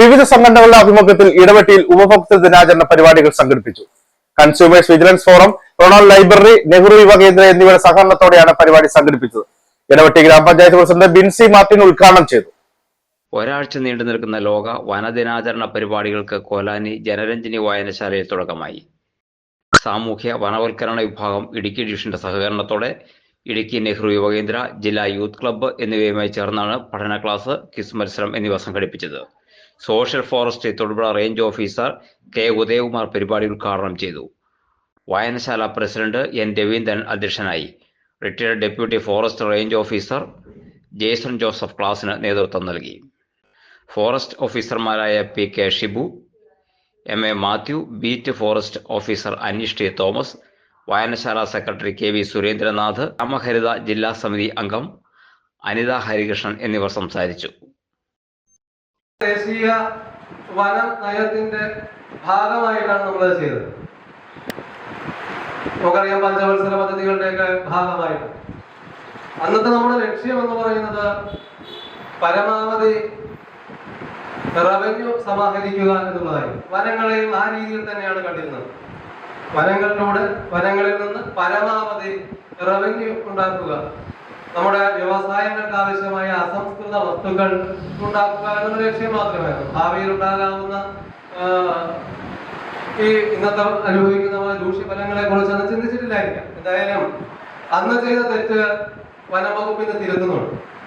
വിവിധ സംഘടനകളുടെ ആഭിമുഖ്യത്തിൽ ഇടവെട്ടിയിൽ ഉപഭോക്തൃ ദിനാചരണ പരിപാടികൾ സംഘടിപ്പിച്ചു. Consumers vigilance forum Ronald library Nehru Yuva Kendra എന്നിവയുടെ സഹകരണത്തോടെയാണ് പരിപാടി സംഘടിപ്പിച്ചത്. ഇടവെട്ടി ഗ്രാമപഞ്ചായത്ത് പ്രസിഡന്റ് ബിൻസി മാർട്ടിൻ ഉദ്ഘാടനം ചെയ്തു. ഒരാഴ്ച നീണ്ടു നിൽക്കുന്ന ലോക വനദിനാചരണ പരിപാടികൾക്ക് കൊലാനി ജനരഞ്ജിനി വായനശാലയിൽ തുടക്കമായി. സാമൂഹ്യ വനവൽക്കരണ വിഭാഗം ഇടുക്കി ഡിവിഷന്റെ സഹകരണത്തോടെ ഇടുക്കി നെഹ്റു യുവകേന്ദ്ര ജില്ലാ യൂത്ത് ക്ലബ്ബ് എന്നിവയുമായി ചേർന്നാണ് പഠന ക്ലാസ് ക്വിസ് മത്സരം എന്നിവ സംഘടിപ്പിച്ചത്. Social forest Thodupuzha range officer K Udayakumar പരിപാടി ഉദ്ഘാടനം ചെയ്തു. വായനശാല പ്രസിഡന്റ് എൻ രവീന്ദ്രൻ അധ്യക്ഷനായി. Retired deputy forest range officer Jason Joseph ക്ലാസിന് നേതൃത്വം നൽകി. ഫോറസ്റ്റ് ഓഫീസർമാരായ P K Shibu M A Mathew beat forest officer Aneesh T Thomas വായനശാല secretary K V. Surendranath Ramaharitha ജില്ലാ സമിതി അംഗം അനിത ഹരികൃഷ്ണൻ എന്നിവർ സംസാരിച്ചു. ദേശീയ വനം നയത്തിന്റെ ഭാഗമായിട്ടാണ് നമ്മളത് ചെയ്തത്. നമുക്കറിയാം പഞ്ചവത്സര പദ്ധതികളുടെയൊക്കെ ഭാഗമായിട്ട്. അന്നത്തെ നമ്മുടെ ലക്ഷ്യം എന്ന് പറയുന്നത് പരമാവധി റവന്യൂ സമാഹരിക്കുക എന്നുള്ളതായിരുന്നു. വനങ്ങളെയും ആ രീതിയിൽ തന്നെയാണ് കണ്ടിരുന്നത്. വനങ്ങളിലൂടെ വനങ്ങളിൽ നിന്ന് പരമാവധി റവന്യൂ ഉണ്ടാക്കുക. നമ്മുടെ വ്യവസായങ്ങൾക്ക് ആവശ്യമായ അസംസ്കൃത വസ്തുക്കൾ ഉണ്ടാക്കുക എന്നുള്ള ലക്ഷ്യം മാത്രമായിരുന്നു. ഭാവിയിൽ ഉണ്ടാകാവുന്ന ഈ ഇന്നത്തെ അനുഭവിക്കുന്ന ദൂഷ്യഫലങ്ങളെ കുറിച്ചൊന്നും ചിന്തിച്ചിട്ടില്ലായിരിക്കാം. എന്തായാലും അന്ന് ചെയ്ത തെറ്റ് വനംവകുപ്പ് ഇന്ന് തിരുത്തുന്നുണ്ട്.